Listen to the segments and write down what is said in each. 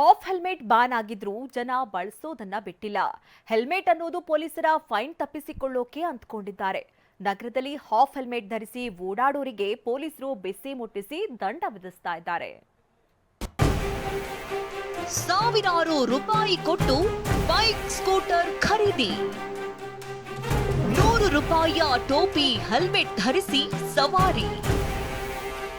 Half helmet ban ಆಗಿದ್ರೂ ಜನ ಬಳಸೋದನ್ನ ಬಿಟ್ಟಿಲ್ಲ. ಹೆಲ್ಮೆಟ್ ಅನ್ನೋದು ಪೊಲೀಸರ ಫೈನ್ ತಪ್ಪಿಸಿಕೊಳ್ಳೋಕೆ ಅಂದ್ಕೊಂಡಿದ್ದಾರೆ ನಗರದಲ್ಲಿ ಹಾಫ್ ಹೆಲ್ಮೆಟ್ ಧರಿಸಿ ಓಡಾಡೋರಿಗೆ ಪೊಲೀಸರು ಬಿಸಿ ಮುಟ್ಟಿಸಿ ದಂಡ ವಿಧಿಸ್ತಾ ಇದ್ದಾರೆ. ಸಾವಿರಾರು ರೂಪಾಯಿ ಕೊಟ್ಟು ಬೈಕ್, ಸ್ಕೂಟರ್ ಖರೀದಿ. ನೂರು ರೂಪಾಯಿಯ ಟೋಪಿ, ಹೆಲ್ಮೆಟ್ ಧರಿಸಿ ಸವಾರಿ.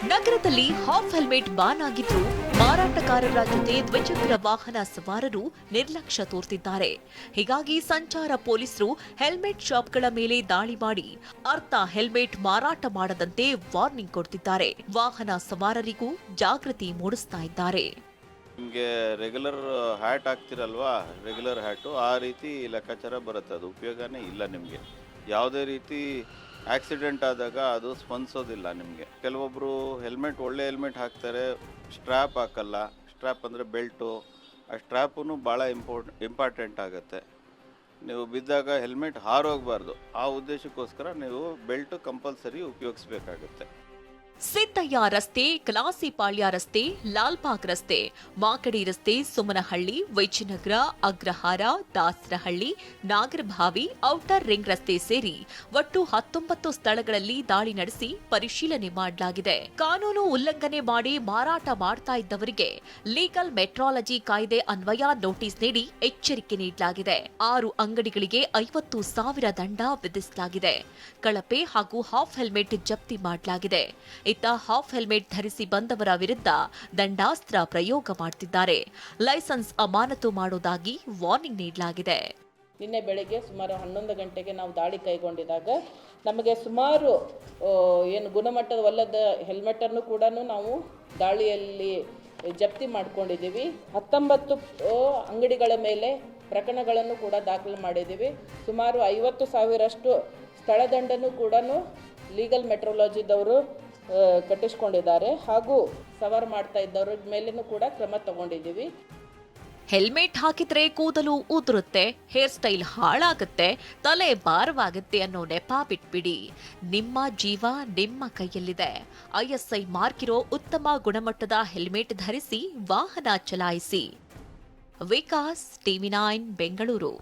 ನಗರದಲ್ಲಿ ಹಾಫ್ ಹೆಲ್ಮೆಟ್ ಬಾನ್ ಆಗಿದ್ದು ಮಾರಾಟಗಾರರ ಜೊತೆ ದ್ವಿಚಕ್ರ ವಾಹನ ಸವಾರರು ನಿರ್ಲಕ್ಷ್ಯ ತೋರ್ತಿದ್ದಾರೆ. ಹೀಗಾಗಿ ಸಂಚಾರ ಪೊಲೀಸರು ಹೆಲ್ಮೆಟ್ ಶಾಪ್ಗಳ ಮೇಲೆ ದಾಳಿ ಮಾಡಿ ಅರ್ಥ ಹೆಲ್ಮೆಟ್ ಮಾರಾಟ ಮಾಡದಂತೆ ವಾರ್ನಿಂಗ್ ಕೊಡ್ತಿದ್ದಾರೆ. ವಾಹನ ಸವಾರರಿಗೂ ಜಾಗೃತಿ ಮೂಡಿಸ್ತಾ ಇದ್ದಾರೆ. ನಿಮಗೆ ರೆಗ್ಯುಲರ್ ಹ್ಯಾಟ್ ಹಾಕ್ತಿರಲ್ವಾ? ರೆಗ್ಯುಲರ್ ಹ್ಯಾಟು ಆ ರೀತಿ ಲೆಕ್ಕಾಚಾರ ಬರುತ್ತೆ. ಅದು ಉಪಯೋಗನೇ ಇಲ್ಲ ನಿಮಗೆ. ಯಾವುದೇ ರೀತಿ ಆಕ್ಸಿಡೆಂಟ್ ಆದಾಗ ಅದು ಸ್ಪಂದಿಸೋದಿಲ್ಲ ನಿಮಗೆ. ಕೆಲವೊಬ್ಬರು ಹೆಲ್ಮೆಟ್, ಒಳ್ಳೆ ಹೆಲ್ಮೆಟ್ ಹಾಕ್ತಾರೆ, ಸ್ಟ್ರ್ಯಾಪ್ ಹಾಕಲ್ಲ. ಸ್ಟ್ರ್ಯಾಪ್ ಅಂದರೆ ಬೆಲ್ಟು. ಆ ಸ್ಟ್ರ್ಯಾಪೂ ಭಾಳ ಇಂಪಾರ್ಟ್, ಇಂಪಾರ್ಟೆಂಟ್ ಆಗುತ್ತೆ. ನೀವು ಬಿದ್ದಾಗ ಹೆಲ್ಮೆಟ್ ಹಾರೋಗಬಾರ್ದು. ಆ ಉದ್ದೇಶಕ್ಕೋಸ್ಕರ ನೀವು ಬೆಲ್ಟು ಕಂಪಲ್ಸರಿ ಉಪಯೋಗಿಸ್ಬೇಕಾಗುತ್ತೆ. ಸಿದ್ದಯ್ಯ ರಸ್ತೆ ಕಲಾಸಿಪಾಳ್ಯ ರಸ್ತೆ, ಲಾಲ್ಬಾಗ್ ರಸ್ತೆ, ಮಾಕಡಿ ರಸ್ತೆ, ಸುಮನಹಳ್ಳಿ, ವೈಚಿನಗರ, ಅಗ್ರಹಾರ, ದಾಸರಹಳ್ಳಿ, ನಾಗರಭಾವಿ, ಔಟರ್ ರಿಂಗ್ ರಸ್ತೆ ಸೇರಿ ಒಟ್ಟು ಹತ್ತೊಂಬತ್ತು ಸ್ಥಳಗಳಲ್ಲಿ ದಾಳಿ ನಡೆಸಿ ಪರಿಶೀಲನೆ ಮಾಡಲಾಗಿದೆ. ಕಾನೂನು ಉಲ್ಲಂಘನೆ ಮಾಡಿ ಮಾರಾಟ ಮಾಡ್ತಾ ಇದ್ದವರಿಗೆ ಲೀಗಲ್ ಮೆಟ್ರಾಲಜಿ ಕಾಯ್ದೆ ಅನ್ವಯ ನೋಟಿಸ್ ನೀಡಿ ಎಚ್ಚರಿಕೆ ನೀಡಲಾಗಿದೆ. ಆರು ಅಂಗಡಿಗಳಿಗೆ ಐವತ್ತು ಸಾವಿರ ದಂಡ ವಿಧಿಸಲಾಗಿದೆ. ಕಳಪೆ ಹಾಗೂ ಹಾಫ್ ಹೆಲ್ಮೆಟ್ ಜಪ್ತಿ ಮಾಡಲಾಗಿದೆ. ಇತ್ತ ಹಾಫ್ ಹೆಲ್ಮೆಟ್ ಧರಿಸಿ ಬಂದವರ ವಿರುದ್ಧ ದಂಡಾಸ್ತ್ರ ಪ್ರಯೋಗ ಮಾಡ್ತಿದ್ದಾರೆ. ಲೈಸೆನ್ಸ್ ಅಮಾನತು ಮಾಡೋದಾಗಿ ವಾರ್ನಿಂಗ್ ನೀಡಲಾಗಿದೆ. ನಿನ್ನೆ ಬೆಳಗ್ಗೆ ಸುಮಾರು ಹನ್ನೊಂದು ಗಂಟೆಗೆ ನಾವು ದಾಳಿ ಕೈಗೊಂಡಿದಾಗ ನಮಗೆ ಸುಮಾರು ಏನು ಏನು ಗುಣಮಟ್ಟವಲ್ಲದ ಹೆಲ್ಮೆಟನ್ನು ಕೂಡ ನಾವು ದಾಳಿಯಲ್ಲಿ ಜಪ್ತಿ ಮಾಡ್ಕೊಂಡಿದ್ದೀವಿ. ಹತ್ತೊಂಬತ್ತು ಅಂಗಡಿಗಳ ಮೇಲೆ ಪ್ರಕರಣಗಳನ್ನು ಕೂಡ ದಾಖಲು ಮಾಡಿದ್ದೀವಿ. ಸುಮಾರು ಐವತ್ತು ಸಾವಿರಷ್ಟು ಸ್ಥಳದಂಡನ್ನು ಕೂಡ ಲೀಗಲ್ ಮೆಟ್ರೋಲಾಜಿದವರು ಕಟ್ಟಿಸ್ಕೊಂಡಿದ್ದಾರೆ ಹಾಗೂ ಸವಾರ್ ಮಾಡ್ತಾ ಇದ್ದವ್ರ ಮೇಲೇನೂ ಕೂಡ ಕ್ರಮ ತಗೊಂಡಿದ್ದೀವಿ. ಹೆಲ್ಮೆಟ್ ಹಾಕಿದ್ರೆ ಕೂದಲು ಉದುರುತ್ತೆ, ಹೇರ್ ಸ್ಟೈಲ್ ಹಾಳಾಗುತ್ತೆ, ತಲೆ ಭಾರವಾಗುತ್ತೆ ಅನ್ನೋ ನೆಪ ಬಿಟ್ಬಿಡಿ. ನಿಮ್ಮ ಜೀವ ನಿಮ್ಮ ಕೈಯಲ್ಲಿದೆ. ಐಎಸ್ಐ ಮಾರ್ಕ್ ಇರೋ ಉತ್ತಮ ಗುಣಮಟ್ಟದ ಹೆಲ್ಮೆಟ್ ಧರಿಸಿ ವಾಹನ ಚಲಾಯಿಸಿ. Vikas TV nine, Bengaluru.